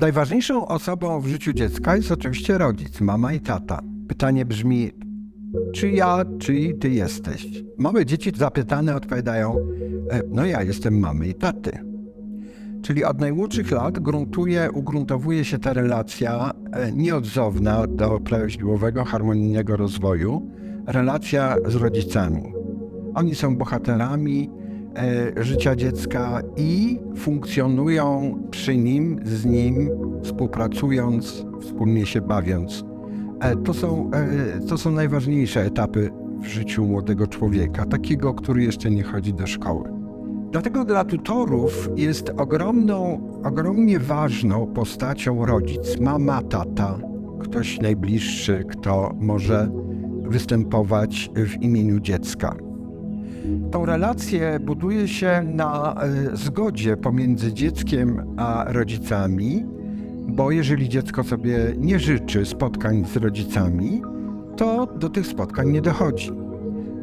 Najważniejszą osobą w życiu dziecka jest oczywiście rodzic, mama i tata. Pytanie brzmi, czy ja, czy ty jesteś? Małe dzieci zapytane odpowiadają, "E, no ja jestem mamy i taty. Czyli od najmłodszych lat gruntuje, ugruntowuje się ta relacja e, nieodzowna do prawidłowego, harmonijnego rozwoju, relacja z rodzicami. Oni są bohaterami życia dziecka i funkcjonują przy nim, z nim, współpracując, wspólnie się bawiąc. E, to, są, e, to są najważniejsze etapy w życiu młodego człowieka, takiego, który jeszcze nie chodzi do szkoły. Dlatego dla tutorów jest ogromną, ogromnie ważną postacią rodzic, mama, tata, ktoś najbliższy, kto może występować w imieniu dziecka. Tą relację buduje się na e, zgodzie pomiędzy dzieckiem a rodzicami, bo jeżeli dziecko sobie nie życzy spotkań z rodzicami, to do tych spotkań nie dochodzi.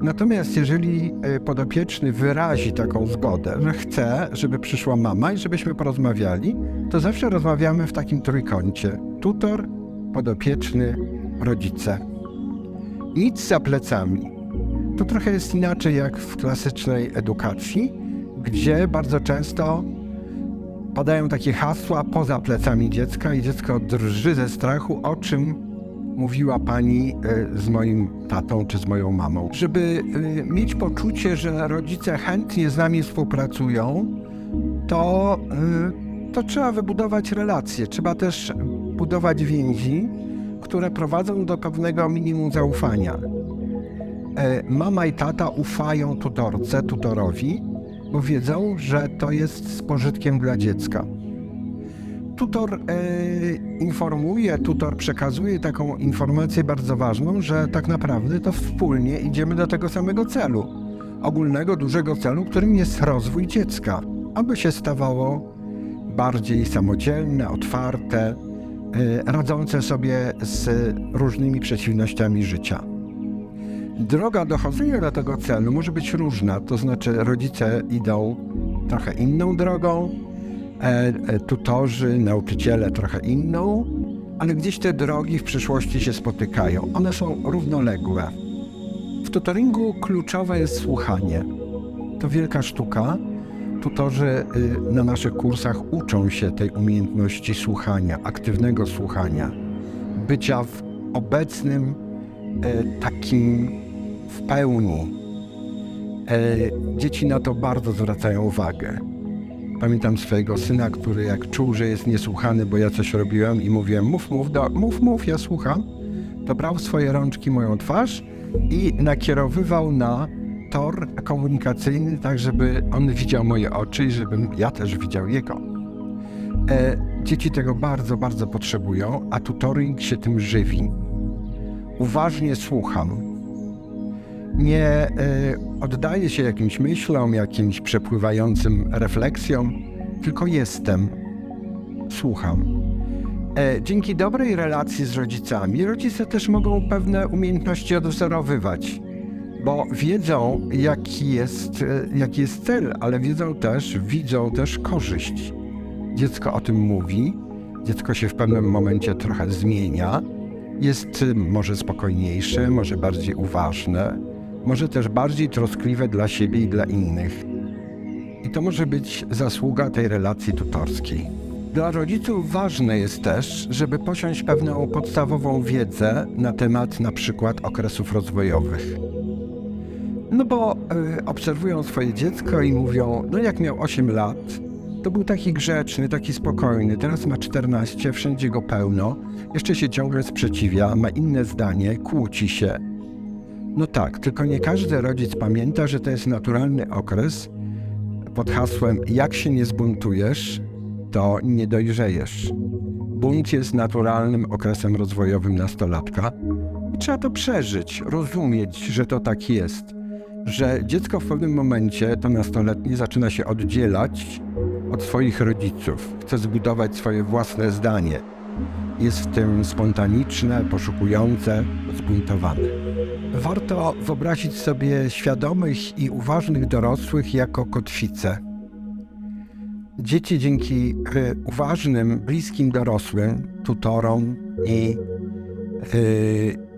Natomiast jeżeli e, podopieczny wyrazi taką zgodę, że chce, żeby przyszła mama i żebyśmy porozmawiali, to zawsze rozmawiamy w takim trójkącie: tutor, podopieczny, rodzice. Nic za plecami. To trochę jest inaczej jak w klasycznej edukacji, gdzie bardzo często padają takie hasła poza plecami dziecka i dziecko drży ze strachu, o czym mówiła pani e, z moim tatą czy z moją mamą. Żeby e, mieć poczucie, że rodzice chętnie z nami współpracują, to, e, to trzeba wybudować relacje. Trzeba też budować więzi, które prowadzą do pewnego minimum zaufania. E, Mama i tata ufają tutorce, tutorowi, bo wiedzą, że to jest z pożytkiem dla dziecka. Tutor e, informuje, tutor przekazuje taką informację bardzo ważną, że tak naprawdę to wspólnie idziemy do tego samego celu. Ogólnego, dużego celu, którym jest rozwój dziecka, aby się stawało bardziej samodzielne, otwarte, e, radzące sobie z różnymi przeciwnościami życia. Droga dochodzenia do tego celu może być różna, to znaczy rodzice idą trochę inną drogą, e, e, tutorzy, nauczyciele trochę inną, ale gdzieś te drogi w przyszłości się spotykają. One są równoległe. W tutoringu kluczowe jest słuchanie. To wielka sztuka. Tutorzy y, na naszych kursach uczą się tej umiejętności słuchania, aktywnego słuchania, bycia w obecnym e, takim w pełni. E, dzieci na to bardzo zwracają uwagę. Pamiętam swojego syna, który jak czuł, że jest niesłuchany, bo ja coś robiłem i mówiłem mów, mów, do, mów, mów, ja słucham, to brał swoje rączki moją twarz i nakierowywał na tor komunikacyjny, tak żeby on widział moje oczy i żebym ja też widział jego. E, dzieci tego bardzo, bardzo potrzebują, a tutoring się tym żywi. Uważnie słucham, nie e, oddaję się jakimś myślom, jakimś przepływającym refleksjom, tylko jestem, słucham. E, dzięki dobrej relacji z rodzicami, rodzice też mogą pewne umiejętności odwzorowywać, bo wiedzą, jaki jest, e, jaki jest cel, ale wiedzą też, widzą też korzyść. Dziecko o tym mówi, dziecko się w pewnym momencie trochę zmienia, jest może spokojniejsze, może bardziej uważne, może też bardziej troskliwe dla siebie i dla innych. I to może być zasługa tej relacji tutorskiej. Dla rodziców ważne jest też, żeby posiąść pewną podstawową wiedzę na temat na przykład okresów rozwojowych. No bo y, obserwują swoje dziecko i mówią, no jak miał 8 lat, to był taki grzeczny, taki spokojny, teraz ma 14, wszędzie go pełno, jeszcze się ciągle sprzeciwia, ma inne zdanie, kłóci się. No tak, tylko nie każdy rodzic pamięta, że to jest naturalny okres pod hasłem jak się nie zbuntujesz, to nie dojrzejesz. Bunt jest naturalnym okresem rozwojowym nastolatka i trzeba to przeżyć, rozumieć, że to tak jest. Że dziecko w pewnym momencie, to nastoletnie, zaczyna się oddzielać od swoich rodziców, chce zbudować swoje własne zdanie. Jest w tym spontaniczne, poszukujące, zbuntowane. Warto wyobrazić sobie świadomych i uważnych dorosłych jako kotwice. dzieci dzięki uważnym, bliskim dorosłym, tutorom i,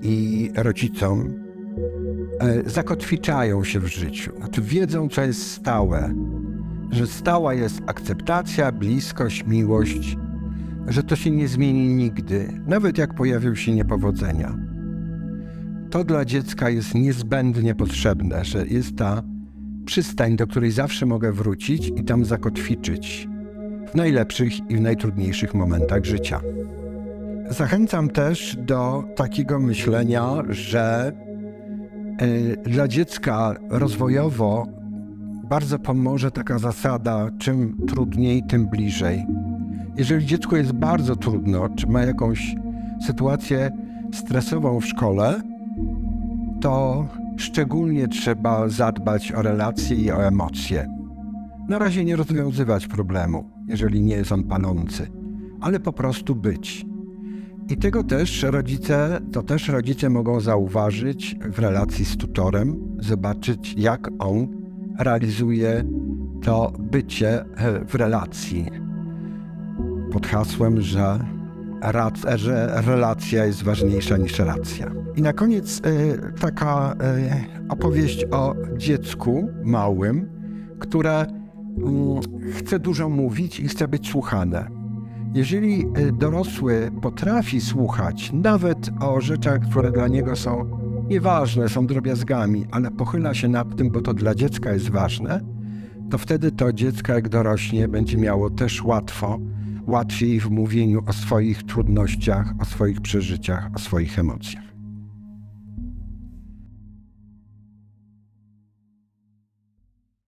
i rodzicom y, zakotwiczają się w życiu. Znaczy wiedzą, co jest stałe, że stała jest akceptacja, bliskość, miłość, że to się nie zmieni nigdy, nawet jak pojawią się niepowodzenia. To dla dziecka jest niezbędnie potrzebne, że jest ta przystań, do której zawsze mogę wrócić i tam zakotwiczyć w najlepszych i w najtrudniejszych momentach życia. Zachęcam też do takiego myślenia, że y, dla dziecka rozwojowo bardzo pomoże taka zasada: czym trudniej, tym bliżej. Jeżeli dziecku jest bardzo trudno, czy ma jakąś sytuację stresową w szkole, to szczególnie trzeba zadbać o relacje i o emocje. Na razie nie rozwiązywać problemu, jeżeli nie jest on palący, ale po prostu być. I tego też rodzice, to też rodzice mogą zauważyć w relacji z tutorem, zobaczyć jak on realizuje to bycie w relacji. Pod hasłem, że, że relacja jest ważniejsza niż racja. I na koniec e, taka e, opowieść o dziecku małym, które mm, chce dużo mówić i chce być słuchane. Jeżeli e, dorosły potrafi słuchać nawet o rzeczach, które dla niego są nieważne, są drobiazgami, ale pochyla się nad tym, bo to dla dziecka jest ważne, to wtedy to dziecko, jak dorośnie, będzie miało też łatwo, łatwiej w mówieniu o swoich trudnościach, o swoich przeżyciach, o swoich emocjach.